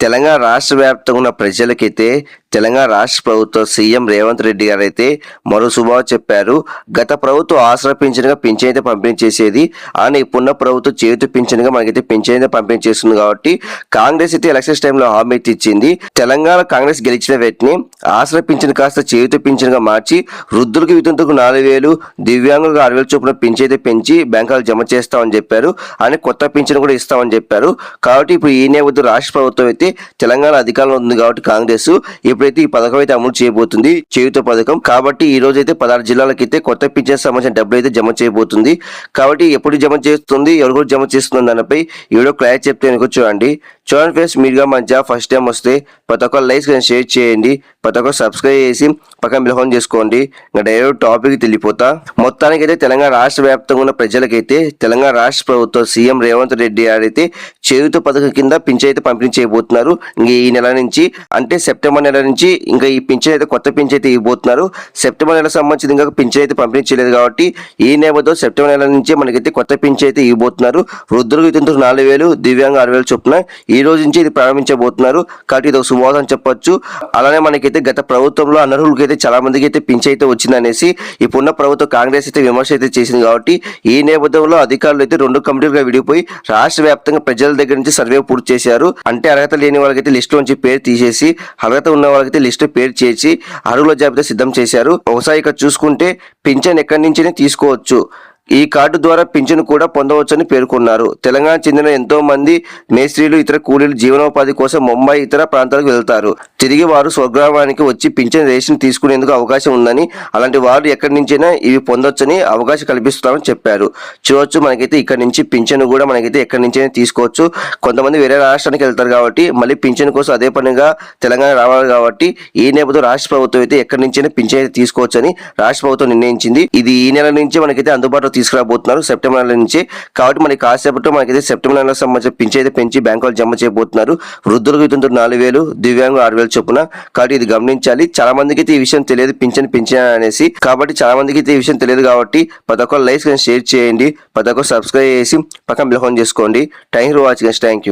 తెలంగాణ రాష్ట్ర వ్యాప్తంగా ఉన్న ప్రజలకైతే తెలంగాణ రాష్ట్ర ప్రభుత్వ సీఎం రేవంత్ రెడ్డి గారు అయితే మరో శుభావ చెప్పారు. గత ప్రభుత్వం ఆసరా పింఛన్గా పింఛన్ అయితే పంపిణీ చేసేది. ఆయన ఇప్పుడున్న ప్రభుత్వం చేతి పింఛన్గా మనకైతే పింఛన్ అయితే పంపిణీ చేస్తుంది కాబట్టి కాంగ్రెస్ అయితే ఎలక్షన్స్ టైంలో హామీ అయితే ఇచ్చింది. తెలంగాణ కాంగ్రెస్ గెలిచిన వెంటనే ఆసరా పింఛన్ కాస్త చేతి పింఛన్గా మార్చి వృద్ధులకు వితంతుకు నాలుగు వేలు దివ్యాంగులకు ఆరు వేలు చొప్పున పింఛన్ అయితే పెంచి బ్యాంకులు జమ చేస్తామని చెప్పారు. అని కొత్త పింఛన్ కూడా ఇస్తామని చెప్పారు. కాబట్టి ఇప్పుడు ఈ నేపథ్యం రాష్ట్ర ప్రభుత్వం అయితే తెలంగాణ అధికారంలో ఉంది కాబట్టి కాంగ్రెస్ ఎప్పుడైతే ఈ పథకం అయితే అమలు చేయబోతుంది చేయుత పథకం. కాబట్టి ఈ రోజు అయితే పదహారు జిల్లాలకైతే కొత్త పింఛన్ సంబంధించిన డబ్బులు అయితే జమ చేయబోతుంది. కాబట్టి ఎప్పుడు జమ చేస్తుంది ఎవరు జమ చేస్తుంది దానిపై ఈ క్లారిటీ చెప్తే చూడండి చూడండి ఫ్రెండ్స్ మీరుగా మంచిగా ఫస్ట్ టైం వస్తే ప్రతి ఒక్క లైక్స్ కానీ షేర్ చేయండి ప్రతి ఒక్క సబ్స్క్రైబ్ చేసి పక్కన బిలహోన్ చేసుకోండి. ఇంకా డైరెక్ట్ టాపిక్ తెలియపోతా మొత్తానికి అయితే తెలంగాణ రాష్ట్ర వ్యాప్తంగా ఉన్న ప్రజలకైతే తెలంగాణ రాష్ట్ర ప్రభుత్వం సీఎం రేవంత్ రెడ్డి గారైతే అయితే చేయుత పథకం కింద పింఛన్ అయితే పంపిణీ చేయబోతున్నారు. ఇంక ఈ నెల నుంచి అంటే సెప్టెంబర్ నెల నుంచి ఇంకా ఈ పింఛన్ అయితే కొత్త పింఛన్ అయితే ఇవ్వబోతున్నారు. సెప్టెంబర్ నెల సంబంధించి ఇంకా పింఛన్ అయితే పంపిణీ చేయలేదు కాబట్టి ఈ నేపథ్యం సెప్టెంబర్ నెల నుంచి మనకైతే కొత్త పింఛన్ అయితే ఇవ్వబోతున్నారు. వృద్ధులకు ఇతంతుకు నాలుగు వేలు దివ్యాంగ ఆరు వేలు చొప్పున ఈ రోజు నుంచి ఇది ప్రారంభించబోతున్నారు. కాబట్టి ఇది ఒక శుభవాదం చెప్పొచ్చు. అలానే మనకైతే గత ప్రభుత్వంలో అనర్హులకి అయితే చాలా మందికి అయితే పింఛన్ అయితే వచ్చిందనేసి ఇప్పుడున్న ప్రభుత్వం కాంగ్రెస్ అయితే విమర్శ అయితే చేసింది కాబట్టి ఈ నేపథ్యంలో అధికారులు అయితే రెండు కమిటీలుగా విడిపోయి రాష్ట్ర వ్యాప్తంగా ప్రజల దగ్గర నుంచి సర్వే పూర్తి చేశారు. అంటే అర్హత లేని వాళ్ళకైతే లిస్ట్ నుంచి పేరు తీసేసి అర్హత ఉన్న వాళ్ళకైతే లిస్ట్ పేరు చేసి అర్హుల జాబితా సిద్ధం చేశారు. ఒకసారి ఇక్కడ చూసుకుంటే పింఛన్ ఎక్కడి నుంచైనా తీసుకోవచ్చు. ఈ కార్డు ద్వారా పింఛను కూడా పొందవచ్చని పేర్కొన్నారు. తెలంగాణ చెందిన ఎంతో మంది మేస్త్రీలు ఇతర కూలీలు జీవనోపాధి కోసం ముంబై ఇతర ప్రాంతాలకు వెళ్తారు. తిరిగి వారు స్వగ్రామానికి వచ్చి పింఛన్ రేషన్ తీసుకునేందుకు అవకాశం ఉందని అలాంటి వారు ఎక్కడి నుంచైనా ఇవి పొందొచ్చని అవకాశం కల్పిస్తున్నామని చెప్పారు. చూడొచ్చు మనకైతే ఇక్కడ నుంచి పింఛను కూడా మనకైతే ఎక్కడి నుంచైనా తీసుకోవచ్చు. కొంతమంది వేరే రాష్ట్రానికి వెళ్తారు కాబట్టి మళ్ళీ పింఛన్ కోసం అదే పనిగా తెలంగాణ రావాలి కాబట్టి ఈ నేపథ్యంలో రాష్ట్ర ప్రభుత్వం అయితే ఎక్కడి నుంచైనా పింఛన్ అయితే తీసుకోవచ్చని రాష్ట్ర ప్రభుత్వం నిర్ణయించింది. ఇది ఈ నెల నుంచి మనకైతే అందుబాటులో తీసుకురాబోతున్నారు. సెప్టెంబర్ నెల నుంచి కాబట్టి మనకి కాసేపట్లో మనకైతే సెప్టెంబర్ నెలకు సంబంధించిన పింఛన్ అయితే పెంచి బ్యాంకులు జమ చేయబోతున్నారు. వృద్ధులకు ఇతను నాలుగు వేలు దివ్యాంగులు ఆరు వేలు చొప్పున కాబట్టి ఇది గమనించాలి. చాలా మందికి అయితే ఈ విషయం తెలియదు పింఛన్ పింఛన్ అనేసి. కాబట్టి చాలా మందికి అయితే ఈ విషయం తెలియదు కాబట్టి ప్రతి ఒక్కరు లైక్స్ షేర్ చేయండి. ప్రతి ఒక్కరు సబ్స్క్రైబ్ చేసి పక్కన బిల్హోన్ చేసుకోండి. Thank you for watching thank you.